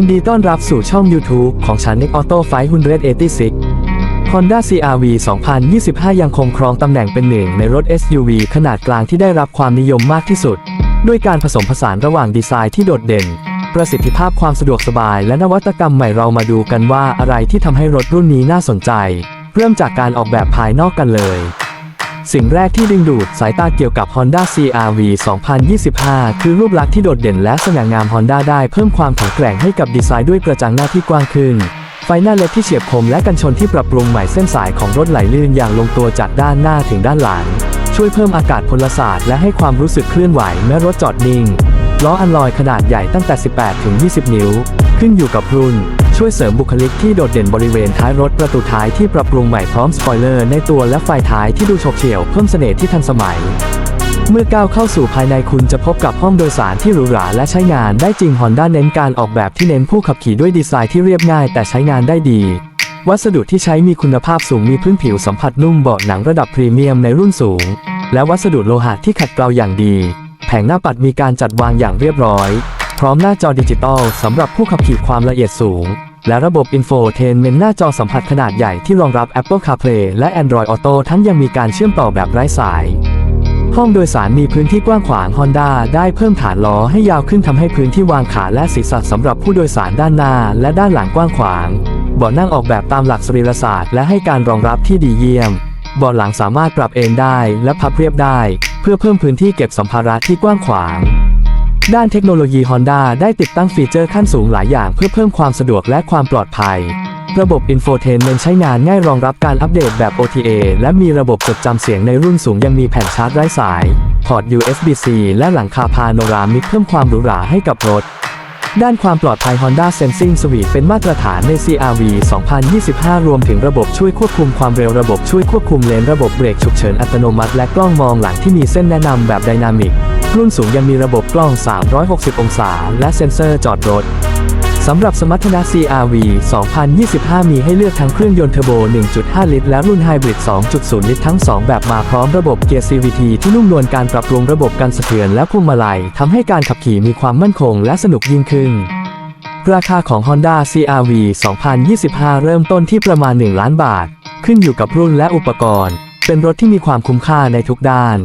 ยินดีต้อนรับสู่ช่อง YouTube ของฉัน Nick Auto 586 Honda CRV 2025 ยังคงครองตำแหน่งเป็นหนึ่งในรถ SUV ขนาดกลางที่ได้รับความนิยมมากที่สุด ด้วยการผสมผสานระหว่างดีไซน์ที่โดดเด่น ประสิทธิภาพความสะดวกสบายและนวัตกรรมใหม่เรามาดูกันว่าอะไรที่ทำให้รถรุ่นนี้น่าสนใจ เริ่มจากการออกแบบภายนอกกันเลย สิ่งแรกที่ดึงดูดสายตาเกี่ยวกับ Honda CRV 2025 คือรูปลักษณ์ที่โดดเด่นและสง่างาม Honda ได้เพิ่มความแข็งแกร่งให้กับดีไซน์ด้วยกระจังหน้าที่กว้างขึ้น ไฟหน้าเล็ดที่เฉียบคมและกันชนที่ปรับปรุงใหม่เส้นสายของรถไหลลื่นอย่างลงตัวจากด้านหน้าถึงด้านหลัง ช่วยเพิ่มอากาศพลศาสตร์และให้ความรู้สึกเคลื่อนไหวแม้รถจอดนิ่งล้ออัลลอยขนาดใหญ่ตั้งแต่ 18 ถึง 20 นิ้ว ขึ้นอยู่กับรุ่น ช่วยเสริมบุคลิกที่โดดเด่นบริเวณท้ายรถประตูท้ายที่ปรับปรุงใหม่พร้อมสปอยเลอร์ในตัวและไฟท้ายที่ดูโฉบเฉี่ยวเพิ่มเสน่ห์ที่ทันสมัย เมื่อก้าวเข้าสู่ภายในคุณจะพบกับห้องโดยสารที่หรูหราและใช้งานได้จริง Honda เน้นการออกแบบที่เน้นผู้ขับขี่ด้วยดีไซน์ที่เรียบง่ายแต่ใช้งานได้ดีวัสดุที่ใช้มีคุณภาพสูงมีพื้นผิวสัมผัสนุ่มเบาะหนังระดับพรีเมียมในรุ่นสูง และวัสดุโลหะที่ขัดเกลาอย่างดี แผงหน้าปัดมีการจัดวางอย่างเรียบร้อย พร้อมหน้าจอดิจิตอลสำหรับผู้ขับขี่ความละเอียดสูง และระบบอินโฟเทนเมนต์หน้าจอสัมผัสขนาดใหญ่ที่รองรับ Apple CarPlay และ Android Auto ทั้งยังมีการเชื่อมต่อแบบไร้สาย ห้องโดยสารมีพื้นที่กว้างขวาง Honda ได้เพิ่มฐานล้อให้ยาวขึ้นทำให้พื้นที่วางขาและศีรษะสำหรับผู้โดยสารด้านหน้าและด้านหลังกว้างขวางเบาะนั่งออกแบบตามหลักสรีรศาสตร์และให้การรองรับที่ดีเยี่ยมเบาะหลังสามารถปรับเอนได้และพับเรียบได้ เพื่อเพิ่มพื้นที่เก็บสัมภาระที่กว้างขวาง ด้านเทคโนโลยี Honda ได้ติดตั้งฟีเจอร์ขั้นสูงหลายอย่างเพื่อเพิ่มความสะดวกและความปลอดภัย ระบบ Infotainment ใช้งานง่ายรองรับการอัปเดตแบบ OTA และมีระบบจดจำเสียงในรุ่นสูงยังมีแผ่นชาร์จไร้สาย พอร์ต USB-C และหลังคาพาโนรามิกเพิ่มความหรูหราให้กับรถ ด้านความปลอดภัย Honda Sensing Suite เป็นมาตรฐานใน CRV 2025 รวมถึงระบบช่วยควบคุมความเร็วระบบช่วยควบคุมเลนระบบเบรกฉุกเฉินอัตโนมัติ และกล้องมองหลังที่มีเส้นแนะนำแบบไดนามิก รุ่นสูงยังมีระบบกล้อง 360 องศา และเซ็นเซอร์จอดรถสำหรับสมรรถนะ CRV 2025 มีให้เลือกทั้งเครื่องยนต์เทอร์โบ 1.5 ลิตร และรุ่นไฮบริด 2.0 ลิตรทั้ง 2 แบบมาพร้อมระบบเกียร์ CVT ที่นุ่มนวลการปรับปรุงระบบกันสะเทือนและพวงมาลัยทำให้การขับขี่มีความมั่นคงและสนุกยิ่งขึ้น ราคาของ Honda CRV 2025 เริ่มต้นที่ประมาณ 1 ล้านบาท ขึ้นอยู่กับรุ่นและอุปกรณ์ เป็นรถที่มีความคุ้มค่าในทุกด้าน